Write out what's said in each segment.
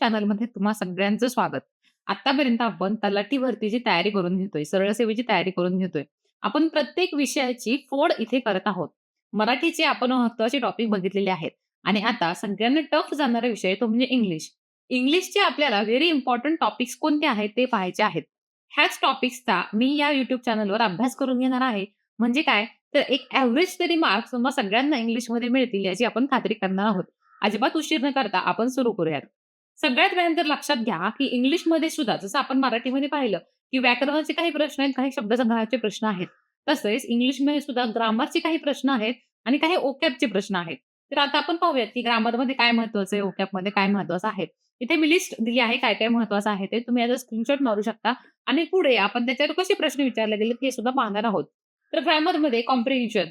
चॅनलमध्ये तुम्हा सगळ्यांचं स्वागत. आतापर्यंत आपण तलाठीवरती जी तयारी करून घेतोय, सरळ सेवेची तयारी करून घेतोय. आपण प्रत्येक विषयाची फोड इथे करत आहोत. मराठीचे आपण महत्त्वाचे टॉपिक बघितलेले आहेत आणि आता सगळ्यांना टफ जाणारा विषय तो म्हणजे इंग्लिश. इंग्लिशचे आपल्याला व्हेरी इम्पॉर्टंट टॉपिक्स कोणते आहेत ते पाहायचे आहेत. ह्याच टॉपिक्सचा मी या युट्यूब चॅनलवर अभ्यास करून घेणार आहे. म्हणजे काय तर एक ऍव्हरेज तरी मार्क्स तुम्हा सगळ्यांना इंग्लिशमध्ये मिळतील याची आपण खात्री करणार आहोत. अजिबात उशीर न करता आपण सुरू करूयात. सगळ्यात पहिल्यांदा लक्षात घ्या, की इंग्लिशमध्ये सुद्धा जसं आपण मराठीमध्ये पाहिलं, की व्याकरणाचे काही प्रश्न आहेत, काही शब्दसंग्रहाचे प्रश्न आहेत. तसेच इंग्लिशमध्ये सुद्धा ग्रामरचे काही प्रश्न आहेत आणि काही ओकॅपचे प्रश्न आहेत. तर आता आपण पाहूयात, की ग्रामरमध्ये काय महत्वाचं आहे, ओकॅपमध्ये काय महत्त्वाचं आहे. इथे मी लिस्ट दिली आहे काय-काय महत्त्वाचं आहे ते. तुम्ही याचा स्क्रीनशॉट मारू शकता आणि पुढे आपण त्याच्यावर कसे प्रश्न विचारले गेले हे सुद्धा पाहणार आहोत. तर ग्रामरमध्ये comprehension,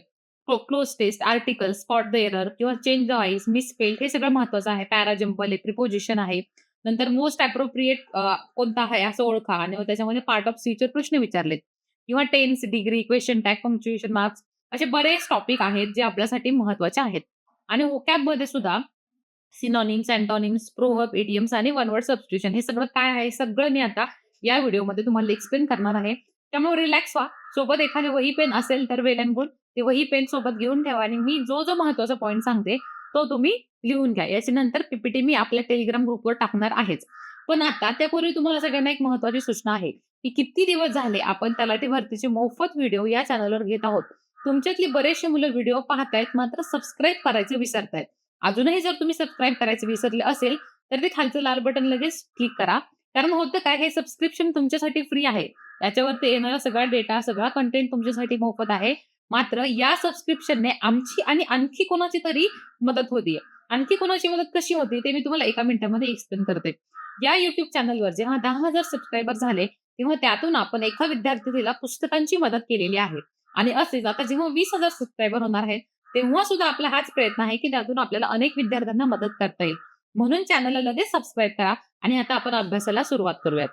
cloze test, article, spot the error किंवा चेंज द व्हॉइस, मिसपेल्ड हे सगळं महत्वाचं आहे. पॅराजम्पल आहे, प्रिपोजिशन आहे. नंतर मोस्ट अप्रोप्रिएट कोणता आहे असं ओळखा आणि त्याच्यामध्ये पार्ट ऑफ स्पीचवर प्रश्न विचारलेत किंवा tense, degree, question tag, punctuation marks असे बरेच टॉपिक आहेत जे आपल्यासाठी महत्त्वाचे आहेत. आणि व्होकॅबमध्ये सुद्धा सिनॉनिम्स, अँटोनिम्स, प्रोहब इडियम्स आणि वन वर्ड सबस्टिट्यूशन हे सगळं काय आहे, सगळं मी आता या व्हिडिओमध्ये तुम्हाला एक्सप्लेन करणार आहे. त्यामुळे रिलॅक्स व्हा. सोबत एखादी वही पेन असेल तर वेल अँड गुड. ती वही पेन सोबत घेऊन ठेवा आणि मी जो, जो महत्त्वाचा पॉईंट सांगते तो तुम्ही लिहून घ्या. याच्यानंतर पीपीटी मी आपल्या टेलिग्राम ग्रुपवर टाकणार आहेच. पण आता त्यापूर्वी तुम्हाला सगळ्यांना एक महत्वाची सूचना आहे, की किती दिवस झाले आपण तलाठी भरतीचे मोफत व्हिडिओ या चॅनलवर घेत आहोत. तुमच्यातली बरेचसे मुलं व्हिडिओ पाहतायत मात्र सबस्क्राईब करायचं विसरतायत. अजूनही जर तुम्ही सबस्क्राईब करायचं विसरले असेल, तर ते खालचं लाल बटन लगेच क्लिक करा. कारण होतं काय हे सबस्क्रिप्शन तुमच्यासाठी फ्री आहे. त्याच्यावरती येणारा सगळा डेटा, सगळा कंटेंट तुमच्यासाठी मोफत आहे. मात्र या सबस्क्रिप्शनने आमची आणि आणखी कोणाची तरी मदत होतीये. आणखी कोणाची मदत कशी होती ते मी तुम्हाला एका मिनिटामध्ये एक्सप्लेन करते. या युट्यूब चॅनलवर जेव्हा दहा हजार सबस्क्रायबर झाले, तेव्हा त्यातून आपण एका विद्यार्थिनीला पुस्तकांची मदत केलेली आहे. आणि असेच आता जेव्हा वीस हजार सबस्क्रायबर होणार आहेत, तेव्हा सुद्धा आपला हाच प्रयत्न आहे, की त्यातून आपल्याला अनेक विद्यार्थ्यांना मदत करता येईल. म्हणून चॅनलला लगेच सबस्क्राईब करा आणि आता आपण अभ्यासाला सुरुवात करूयात.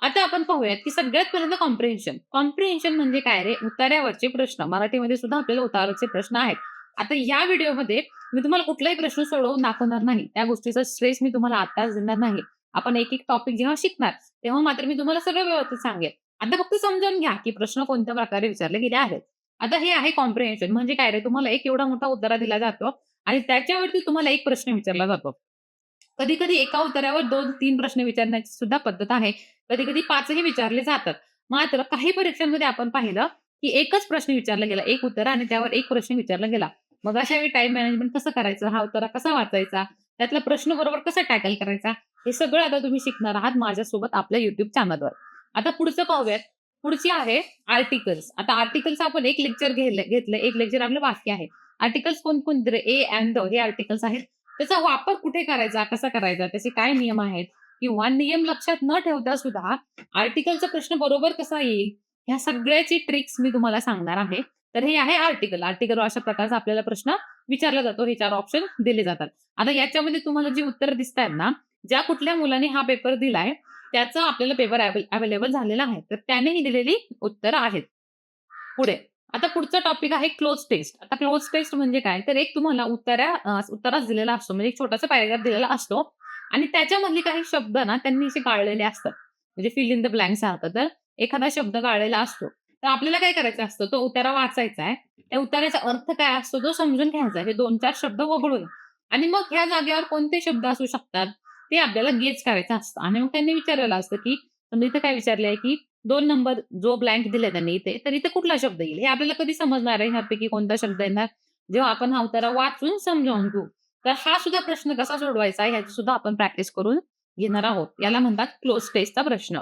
आता आपण पाहूयात, की सगळ्यात पहिल्यांदा कॉम्प्रिहेन्शन. कॉम्प्रिहेन्शन म्हणजे काय रे? उतार्यावरचे प्रश्न. मराठीमध्ये सुद्धा आपल्याला उतारावरचे प्रश्न आहेत. आता या व्हिडिओमध्ये मी तुम्हाला कुठलाही प्रश्न सोडवून दाखवणार नाही. त्या गोष्टीचा स्ट्रेस मी तुम्हाला आत्ताच देणार नाही. आपण एक-एक टॉपिक जेव्हा शिकणार, तेव्हा मात्र मी तुम्हाला सगळं व्यवस्थित सांगेल आता फक्त समजावून घ्या, की प्रश्न कोणत्या प्रकारे विचारले गेले आहेत. आता हे आहे कॉम्प्रिहेन्शन म्हणजे काय रे? तुम्हाला एक एवढा मोठा उतारा दिला जातो आणि त्याच्यावरती तुम्हाला एक प्रश्न विचारला जातो. कधी-कधी एका उत्तरावर 2-3 प्रश्न विचारण्याची सुद्धा पद्धत आहे. कधी-कधी पाचही विचारले जातात. मात्र काही परीक्षांमध्ये आपण पाहिलं, की एकच प्रश्न विचारला गेला. एक उत्तर आणि त्यावर एक प्रश्न विचारला गेला. मग अशा वेळी टाइम मॅनेजमेंट कसं करायचं? हा उत्तरा कसा वाचायचा? त्यातला प्रश्न बरोबर कसा टॅकल करायचा? हे सगळं आता तुम्ही शिकणार आहात माझ्यासोबत आपल्या युट्यूब चॅनलवर. आता पुढचं पाहूयात. पुढची आहे आर्टिकल्स. आता आर्टिकल्स आपण एक लेक्चर घेतलं. एक लेक्चर आपलं बाकी आहे. आर्टिकल्स कोणकोणते ए अँड द हे आर्टिकल्स आहेत. त्याचा वापर कुठे करायचा? कसा करायचा? त्याचे काय नियम आहेत? किंवा नियम लक्षात न ठेवता सुद्धा आर्टिकलचा प्रश्न बरोबर कसा येईल? ह्या सगळ्याची ट्रिक्स मी तुम्हाला सांगणार आहे. तर हे आहे आर्टिकल. आर्टिकल अशा प्रकारचा आपल्याला प्रश्न विचारला जातो. हे चार ऑप्शन दिले जातात. आता याच्यामध्ये तुम्हाला जी उत्तरं दिसतायत ना, ज्या कुठल्या मुलाने हा पेपर दिलाय, त्याचा आपल्याला पेपर अवेलेबल झालेला आहे. तर त्यानेही दिलेली उत्तरं आहेत. पुढे आता पुढचा टॉपिक आहे क्लोज टेस्ट. आता क्लोज टेस्ट म्हणजे काय? तर एक तुम्हाला उत्तरा उत्तरास दिलेला असतो. म्हणजे एक छोटासा पॅरेग्राफ दिलेला असतो आणि त्याच्यामधले काही शब्द ना त्यांनी असे गाळलेले असतात. म्हणजे फिल इन द ब्लँक्स राहतात तर एखादा शब्द गाळलेला असतो. तर आपल्याला काय करायचं असतं? तो उतारा वाचायचा आहे. त्या उताऱ्याचा अर्थ काय असतो तो समजून घ्यायचा. हे 2-4 शब्द वगळून आणि मग ह्या जागेवर कोणते शब्द असू शकतात, ते आपल्याला गेज करायचं असतं आणि मग त्यांनी विचारलेलं असतं, की समजा इथं काय विचारलंय, की दोन नंबर जो ब्लँक दिले त्यांनी इथे, तर इथे कुठला शब्द येईल? हे आपल्याला कधी समजणार आहे ह्यापैकी कोणता शब्द येणार? जेव्हा आपण हा उतारा वाचून समजावून घेऊ. तर हा सुद्धा प्रश्न कसा सोडवायचा ह्याची सुद्धा आपण प्रॅक्टिस करून घेणार आहोत. याला म्हणतात क्लोज टेस्टचा प्रश्न.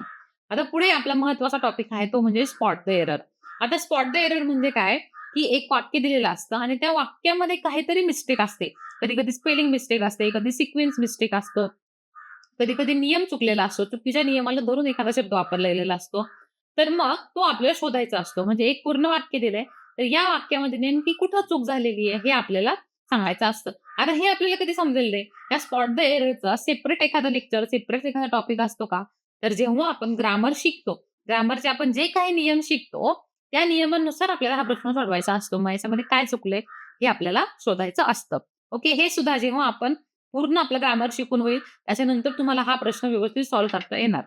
आता पुढे आपला महत्त्वाचा टॉपिक आहे तो म्हणजे स्पॉट द एरर. आता स्पॉट द एरर म्हणजे काय? की एक वाक्य दिलेलं असतं आणि त्या वाक्यामध्ये काहीतरी मिस्टेक असते. कधी-कधी स्पेलिंग मिस्टेक असते, कधी सिक्वेन्स मिस्टेक असतं. कधी-कधी नियम चुकलेला असतो. चुकीच्या नियमाला धरून एखादा शब्द वापरला गेलेला असतो. तर मग तो आपल्याला शोधायचा असतो. म्हणजे एक पूर्ण वाक्य दिलंय, तर या वाक्यामध्ये नेमकी कुठं चूक झालेली आहे हे आपल्याला सांगायचं असतं. आता हे आपल्याला कधी समजेल रे? या स्पॉट द एरचा सेपरेट एखादा लेक्चर, सेपरेट एखादा टॉपिक असतो का? तर जेव्हा आपण ग्रामर शिकतो, ग्रामरचे आपण जे काही नियम शिकतो, त्या नियमानुसार आपल्याला हा प्रश्न सोडवायचा असतो. मग याच्यामध्ये काय चुकलंय हे आपल्याला शोधायचं असतं. ओके. हे सुद्धा जेव्हा आपण पूर्ण आपलं ग्रामर शिकून होईल. त्याच्यानंतर तुम्हाला हा प्रश्न व्यवस्थित सॉल्व्ह करता येणार.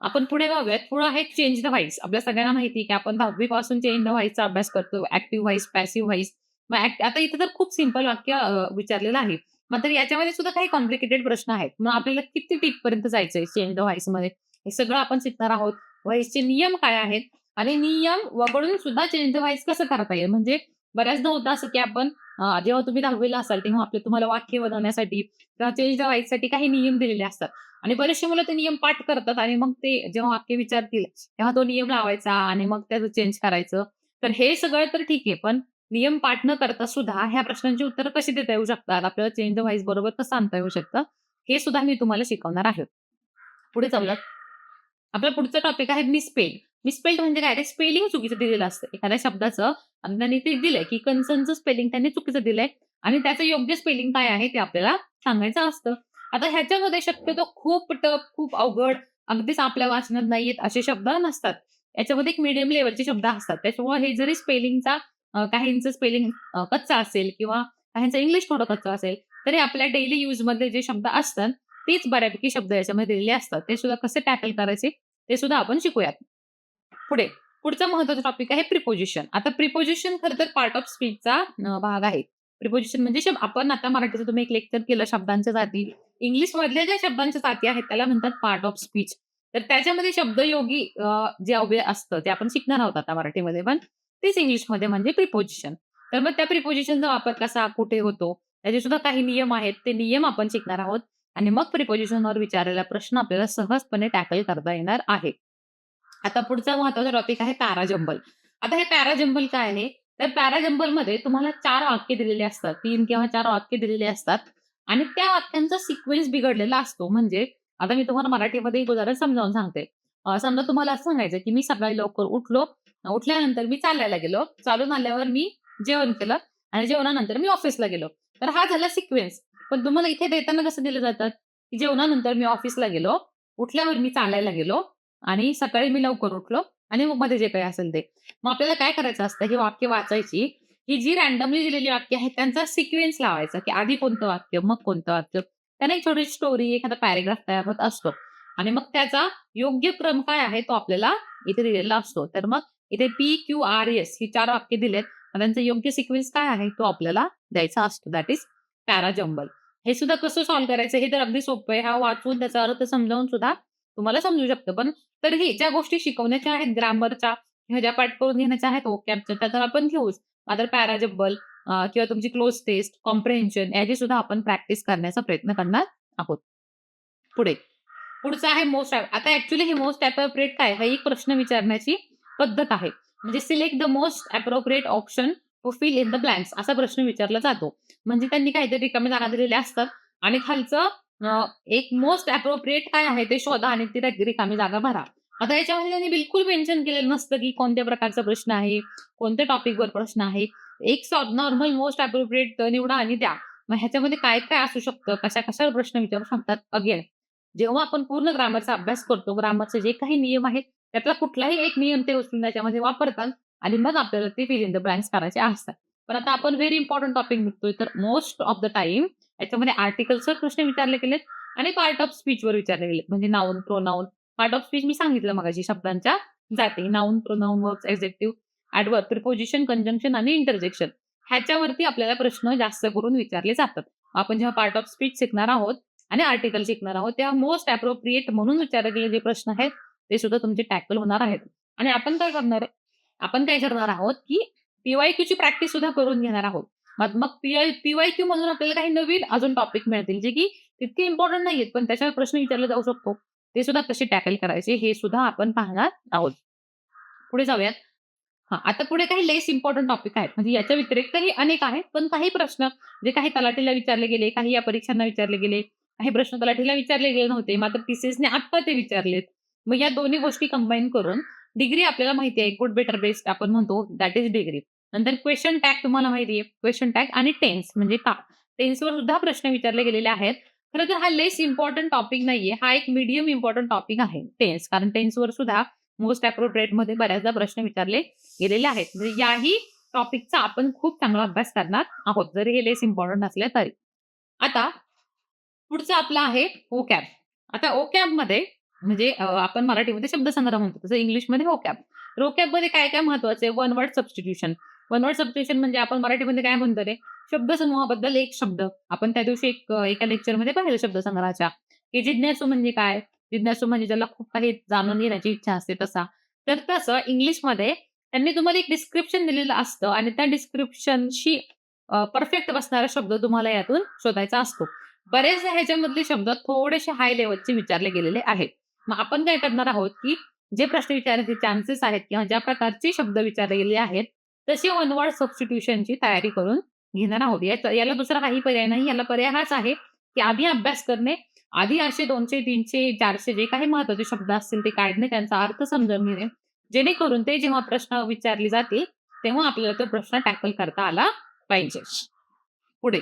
आपण पुढे जाऊयात. पुढं आहे चेंज द व्हाईस आपल्या सगळ्यांना माहिती आहे, की आपण 10वी पासून चेंज द व्हाईसचा अभ्यास करतो. ऍक्टिव्ह व्हाईस पॅसिव्ह व्हाईस मग आता इथे तर खूप सिंपल वाक्य विचारलेलं आहे. मात्र याच्यामध्ये सुद्धा काही कॉम्प्लिकेटेड प्रश्न आहेत. मग आपल्याला किती डीपपर्यंत जायचंय चेंज द व्हॉईसमध्ये हे सगळं आपण शिकणार आहोत. व्हॉईसचे नियम काय आहेत आणि नियम वगळून सुद्धा चेंज द व्हाईस कसं करता येईल. म्हणजे बऱ्याचदा होतं असं, की आपण जेव्हा तुम्ही 10वी असाल तेव्हा आपले तुम्हाला वाक्य बनवण्यासाठी किंवा चेंज द काही नियम दिलेले असतात आणि बरेचसे मुलं ते नियम पाठ करतात आणि मग ते जेव्हा वाक्य विचारतील तेव्हा तो नियम लावायचा आणि मग त्याचं चेंज करायचं. तर हे सगळं तर ठीक आहे. पण नियम पाठ न करता सुद्धा ह्या प्रश्नांची उत्तरं कशी देता येऊ शकतात? आपल्याला चेंज द व्हाईस बरोबर कसं आणता येऊ शकतं? हे सुद्धा मी तुम्हाला शिकवणार आहे. पुढे जाऊयात. आपला पुढचा टॉपिक आहे मिसपेल मिसपेल्ड म्हणजे काय? ते स्पेलिंग चुकीचं दिलेलं असतं. एखाद्या शब्दाचं आणि त्यांनी ते दिलंय, की कन्सनचं स्पेलिंग त्यांनी चुकीचं दिलंय आणि त्याचं योग्य स्पेलिंग काय आहे ते आपल्याला सांगायचं असतं. आता ह्याच्यामध्ये शक्यतो खूप टप खूप अवघड, अगदीच आपल्या वाचनात नाही येत असे शब्द नसतात. याच्यामध्ये एक मीडियम लेवलचे शब्द असतात. त्याच्यामुळे हे जरी स्पेलिंगचा काहींचं स्पेलिंग कच्चा असेल किंवा काहींचं इंग्लिश थोडं कच्चा असेल, तरी आपल्या डेली यूजमधले जे शब्द असतात, तेच बऱ्यापैकी शब्द याच्यामध्ये दिलेले असतात. ते सुद्धा कसे टॅकल करायचे ते सुद्धा आपण शिकूयात. पुढे पुढचा महत्त्वाचा टॉपिक आहे प्रिपोजिशन. आता प्रिपोजिशन खरं तर पार्ट ऑफ स्पीचचा भाग आहे. प्रिपोजिशन म्हणजे शब्द आपण आता मराठीचं तुम्ही एक लेक्चर केलं शब्दांच्या जाती. इंग्लिश मधल्या ज्या शब्दांच्या जाती आहेत त्याला म्हणतात पार्ट ऑफ स्पीच. तर त्याच्यामध्ये शब्दयोगी जे अव्यय असतं ते आपण शिकणार आहोत आता मराठीमध्ये पण तेच इंग्लिशमध्ये म्हणजे प्रिपोजिशन. तर मग त्या प्रिपोजिशनचा वापर कसा, कुठे होतो, त्याचे सुद्धा काही नियम आहेत. ते नियम आपण शिकणार आहोत आणि मग प्रिपोजिशनवर विचारलेला प्रश्न आपल्याला सहजपणे टॅकल करता येणार आहे. आता पुढचा महत्त्वाचा टॉपिक आहे पॅराजंबल. आता हे पॅराजंबल काय आहे? तर पॅराजंबलमध्ये तुम्हाला चार वाक्य दिलेले असतात. तीन किंवा चार वाक्य दिलेले असतात आणि त्या वाक्यांचा सिक्वेन्स बिघडलेला असतो. म्हणजे आता मी तुम्हाला मराठीमध्ये एक उदाहरण समजावून सांगते. समजा तुम्हाला असं सांगायचं, की मी सकाळी लवकर उठलो. उठल्यानंतर मी चालायला गेलो. चालून आल्यावर मी जेवण केलं आणि जेवणानंतर मी ऑफिसला गेलो. तर हा झाला सिक्वेन्स. पण तुम्हाला इथे देताना कसं दिलं जातं, की जेवणानंतर मी ऑफिसला गेलो, उठल्यावर मी चालायला गेलो आणि सकाळी मी लवकर उठलो आणि मग मध्ये जे काही असेल ते. मग आपल्याला काय करायचं असतं, ही वाक्य वाचायची, ही जी रॅन्डमली दिलेली वाक्य आहेत त्यांचा सिक्वेन्स लावायचा, की आधी कोणतं वाक्य, मग कोणतं वाक्य. त्याने एक छोटी स्टोरी, एखादा पॅरेग्राफ तयार होत असतो आणि मग त्याचा योग्य क्रम काय आहे तो आपल्याला इथे दिलेला असतो. तर मग इथे पी-क्यू-आर-एस ही चार वाक्य दिलेत. मग त्यांचा योग्य सिक्वेन्स काय आहे तो आपल्याला द्यायचा असतो. That is parajumble. हे सुद्धा कसं सॉल्व्ह करायचं हे तर अगदी सोपं आहे. हा वाचून त्याचा अर्थ समजावून सुद्धा तुम्हाला समजू शकतं. पण तरीही ज्या गोष्टी शिकवण्याच्या आहेत ग्रामरच्या ह्या ज्या पाठ करून घेण्याच्या आहेत ओकॅपच्या त्या तर आपण घेऊच. मात्र पॅराजेबल किंवा तुमची क्लोज टेस्ट, कॉम्प्रेन्शन याची सुद्धा आपण प्रॅक्टिस करण्याचा प्रयत्न करणार आहोत. पुढे पुढचं आहे मोस्ट आता ऍक्च्युली हे मोस्ट अप्रोप्रिएट काय? हा एक प्रश्न विचारण्याची पद्धत आहे. म्हणजे select the most appropriate option to fill in the blanks असा प्रश्न विचारला जातो. म्हणजे त्यांनी काहीतरी रिकामे जागा दिलेल्या असतात आणि खालचं एक मोस्ट अप्रोप्रिएट काय आहे ते शोधा आणि ती रिकामी जागा भरा. आता याच्यामध्ये त्यांनी बिलकुल मेन्शन केलेलं नसतं, की कोणत्या प्रकारचा प्रश्न आहे, कोणत्या टॉपिकवर प्रश्न आहे. एक नॉर्मल मोस्ट अप्रोप्रिएट निवडा आणि द्या. मग ह्याच्यामध्ये काय-काय असू शकतं, कशा-कशावर प्रश्न विचारू शकतात. अगेन जेव्हा आपण पूर्ण ग्रामरचा अभ्यास करतो, ग्रामरचे जे काही नियम आहेत त्यातला कुठलाही एक नियम ते उचलून त्याच्यामध्ये वापरतात आणि मग आपल्याला ते फिल इन द ब्लँक्स करायचे असतात. पण आता आपण व्हेरी इम्पॉर्टंट टॉपिक निघतोय तर मोस्ट ऑफ द टाईम याच्यामध्ये आर्टिकल्सवर प्रश्न विचारले गेलेत आणि पार्ट ऑफ स्पीचवर विचारले गेलेत. म्हणजे noun pronoun part of speech मी सांगितलं मगाशी शब्दांच्या जाती. Noun, pronoun verbs, adjective adverb preposition, conjunction आणि इंटरजेक्शन ह्याच्यावरती आपल्याला प्रश्न जास्त करून विचारले जातात. आपण जेव्हा पार्ट ऑफ स्पीच शिकणार आहोत आणि आर्टिकल शिकणार आहोत तेव्हा मोस्ट अप्रोप्रिएट म्हणून विचारले गेले जे प्रश्न आहेत ते सुद्धा तुमचे टॅकल होणार आहेत. आणि आपण काय करणार आहे? आपण काय करणार आहोत, की पीवायक्यूची प्रॅक्टिस सुद्धा करून घेणार आहोत. मग मग पी-आय पी-वाय-क्यू मधून आपल्याला काही नवीन अजून टॉपिक मिळतील जे की तितके इम्पॉर्टंट नाहीयेत पण त्याच्यावर प्रश्न विचारला जाऊ शकतो. ते सुद्धा कसे टॅकल करायचे हे सुद्धा आपण पाहणार आहोत. पुढे जाऊयात. हा आता पुढे काही लेस इम्पॉर्टंट टॉपिक आहेत. म्हणजे याच्या व्यतिरिक्तही अनेक आहेत. पण काही प्रश्न जे काही तलाठीला विचारले गेले, काही या परीक्षांना विचारले गेले, काही प्रश्न तलाठीला विचारले गेले नव्हते. मात्र टीसीएसने आत्ता ते विचारलेत. मग या दोन्ही गोष्टी कंबाईन करून डिग्री आपल्याला माहिती आहे गुड, बेटर, बेस्ट आपण म्हणतो दॅट इज डिग्री. नंतर क्वेश्चन टॅग तुम्हाला माहिती आहे. क्वेश्चन टॅग आणि टेन्स म्हणजे का टेन्सवर सुद्धा प्रश्न विचारले गेलेले आहेत. खरं तर हा लेस इम्पॉर्टंट टॉपिक नाहीये. हा एक मीडियम इम्पॉर्टंट टॉपिक आहे टेन्स. कारण टेन्सवर सुद्धा मोस्ट अप्रोप्रिएटमध्ये बऱ्याचदा प्रश्न विचारले गेलेले आहेत. म्हणजे याही टॉपिकचा आपण खूप चांगला अभ्यास करणार आहोत. जरी हे लेस इम्पॉर्टंट असले तरी. आता पुढचं आपलं आहे ओ कॅब आता ओ कॅबमध्ये म्हणजे आपण मराठीमध्ये शब्दसंग्रह म्हणतो. तसं इंग्लिशमध्ये ओकॅब. तर ओकॅबमध्ये काय-काय महत्वाचं आहे? One word substitution. One word substitution म्हणजे आपण मराठीमध्ये काय म्हणतो रे? शब्दसमूहाबद्दल एक शब्द. आपण त्या दिवशी एक एका लेक्चरमध्ये पाहिलं शब्दसंग्रहाच्या, की जिज्ञासू म्हणजे काय? जिज्ञासू म्हणजे ज्याला खूप काही जाणून घेण्याची इच्छा असते तसा. तर तसं इंग्लिशमध्ये त्यांनी तुम्हाला एक डिस्क्रिप्शन दिलेलं असतं आणि त्या डिस्क्रिप्शनशी परफेक्ट बसणारा शब्द तुम्हाला यातून शोधायचा असतो. बरेचदा ह्याच्यामधले शब्द थोडेसे हाय लेवलचे विचारले गेलेले आहेत. मग आपण काय करणार आहोत, की जे प्रश्न विचारण्याचे चान्सेस आहेत किंवा ज्या प्रकारचे शब्द विचारले गेलेले आहेत, तशी वनवर्ड सबस्टिट्यूशनची तयारी करून घेणार आहोत. याचा याला दुसरा काही पर्याय नाही. याला पर्याय हाच आहे, की आधी अभ्यास करणे, आधी असे दोनशे तीनशे चारशे जे काही महत्त्वाचे शब्द असतील ते काढणे, त्यांचा अर्थ समजून घेणे. जेणेकरून ते जेव्हा प्रश्न विचारले जातील, तेव्हा आपल्याला तो प्रश्न टॅकल करता आला पाहिजे. पुढे.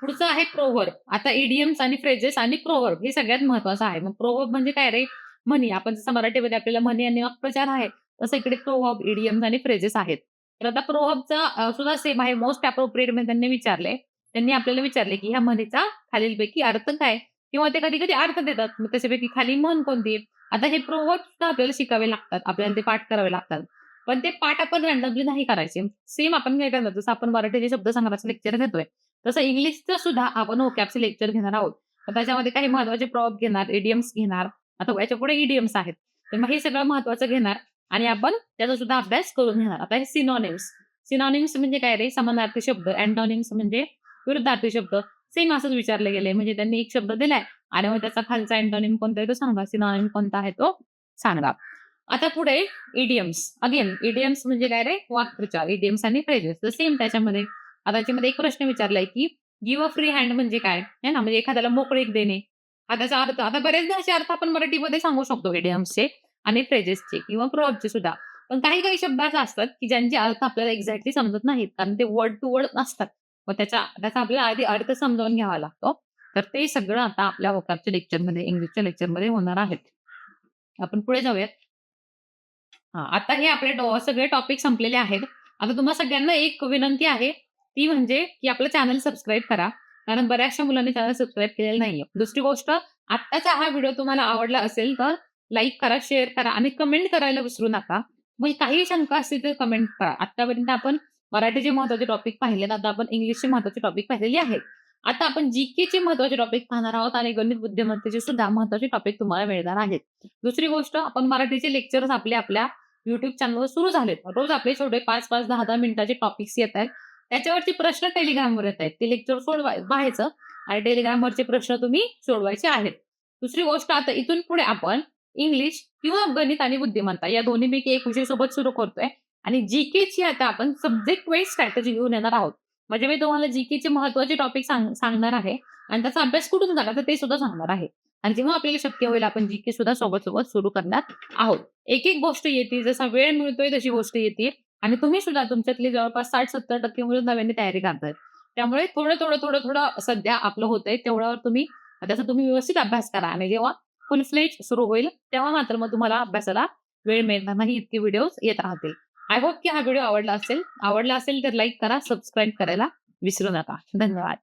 पुढचं आहे प्रोवर आता इडियम्स आणि फ्रेजेस आणि प्रोवर हे सगळ्यात महत्वाचं आहे. मग प्रोव्हर्ब म्हणजे काय रे? म्हणी. आपण जसं मराठीमध्ये आपल्याला म्हणी आणि वाक्प्रचार आहे, तसं इकडे प्रोव्हर्ब, इडियम्स आणि फ्रेजेस आहेत. तर आता प्रोव्हर्बचा सुद्धा सेम आहे. मोस्ट अप्रोप्रिएटमध्ये म्हणजे त्यांनी विचारले. त्यांनी आपल्याला विचारले, की ह्या म्हणीचा खालीलपैकी अर्थ काय? किंवा ते कधी-कधी अर्थ देतात. मग त्याच्यापैकी खाली म्हण कोणती? आता हे प्रोहब सुद्धा आपल्याला शिकावे लागतात. आपल्याला ते पाठ करावे लागतात. पण ते पाठ आपण रँडमली नाही करायचे. सेम आपण काय करणार, जसं आपण मराठीचे शब्द शब्दसंग्रहाचं लेक्चर घेतोय, तसं इंग्लिशचं सुद्धा आपण ओकॅपचे लेक्चर घेणार आहोत. त्याच्यामध्ये काही महत्त्वाचे प्रॉब घेणार, एडियम्स घेणार. आता याच्यापुढे इडियम्स आहेत. तर मग हे सगळं महत्त्वाचं घेणार आणि आपण त्याचा सुद्धा अभ्यास करून घेणार. आता हे सिनोनिम्स. सिनोनिम्स म्हणजे काय रे? समानार्थी शब्द. अँटॉनिम्स म्हणजे विरुद्धार्थी शब्द. सेम असंच विचारले गेले. म्हणजे त्यांनी एक शब्द दिलाय आणि मग त्याचा खालचा अँटॉनिम कोणता आहे तो सांगा. सिनोनिम कोणता आहे तो सांगा. आता पुढे इडियम्स. अगेन इडियम्स म्हणजे काय रे? वाक्प्रचार. इडियम्स आणि फ्रेजेस. तर सेम त्याच्यामध्ये. आता त्याच्यामध्ये एक प्रश्न विचारलाय, की गिव्ह अ फ्री हँड म्हणजे काय? आहे ना, म्हणजे एखाद्याला मोकळीक देणे. हा त्याचा अर्थ. आता बरेचदा असे अर्थ आपण मराठीमध्ये सांगू शकतो इडियम्सचे आणि फ्रेजेसचे किंवा प्रॉबचे सुद्धा. पण काही-काही शब्द असे असतात, की ज्यांचे अर्थ आपल्याला एक्झॅक्टली समजत नाहीत. कारण ते वर्ड टू वर्ड असतात. मग त्याचा त्याचा आपल्याला आधी अर्थ समजावून घ्यावा लागतो. तर ते सगळं आता आपल्या वोकॅबच्या लेक्चरमध्ये, इंग्लिशच्या लेक्चरमध्ये होणार आहेत. आपण पुढे जाऊयात. आता हे आपले सगळे टॉपिक संपलेले आहेत. आता तुम्हाला सगळ्यांना एक विनंती आहे, ती म्हणजे की आपलं चॅनल सबस्क्राईब करा. कारण बऱ्याचशा मुलांनी चॅनल सबस्क्राईब केलेलं नाहीये. दुसरी गोष्ट, आत्ताचा हा व्हिडिओ तुम्हाला आवडला असेल तर लाईक करा, शेअर करा आणि कमेंट करायला विसरू नका. मग काही शंका असतील तर कमेंट करा. आतापर्यंत आपण मराठीचे महत्त्वाचे टॉपिक पाहिलेत. आता आपण इंग्लिशचे महत्त्वाचे टॉपिक पाहिलेले आहेत. आता आपण जीकेचे महत्त्वाचे टॉपिक पाहणार आहोत आणि गणित बुद्धिमत्तेचे सुद्धा महत्त्वाचे टॉपिक तुम्हाला मिळणार आहेत. दुसरी गोष्ट, आपण मराठीचे लेक्चर्स आपले आपल्या युट्यूब चॅनलवर सुरू झालेत. रोज आपले छोटे 5-5, 10-10 मिनिटाचे टॉपिक्स येत आहेत. त्याच्यावरचे प्रश्न टेलिग्रामवर येत आहेत. ते लेक्चर सोडवाय पाहायचं आणि टेलिग्रामवरचे प्रश्न तुम्ही सोडवायचे आहेत. दुसरी गोष्ट, आता इथून पुढे आपण इंग्लिश किंवा गणित आणि बुद्धिमत्ता या दोन्हीपैकी एक विषय सोबत सुरू करतोय आणि जी के ची आता आपण सब्जेक्ट वाईज स्ट्रॅटेजी घेऊन येणार आहोत. म्हणजे मी तुम्हाला जी जीकेचे महत्त्वाचे टॉपिक सांगणार आहे आणि त्याचा अभ्यास कुठून करायचा ते सुद्धा सांगणार आहे. आणि जेव्हा आपल्याला शक्य होईल आपण जी के सुद्धा सोबत-सोबत सुरू करणार आहोत. एक-एक गोष्ट येते, जसा वेळ मिळतोय तशी गोष्ट येते आणि तुम्ही सुद्धा तुमच्यातली जवळपास 60-70% मुलं नव्याने तयारी करतात त्यामुळे थोडं, थोडं, थोडं, थोडं सध्या आपलं होतंय तेवढ्यावर तुम्ही त्याचा तुम्ही व्यवस्थित अभ्यास करा आणि जेव्हा फुल फ्लेज सुरू होईल, तेव्हा मात्र मग तुम्हाला अभ्यासाला वेळ मिळणार नाही. इतके व्हिडिओज येत राहतील. आय होप की हा व्हिडिओ आवडला असेल. आवडला असेल तर लाईक करा, सबस्क्राईब करायला विसरू नका. धन्यवाद.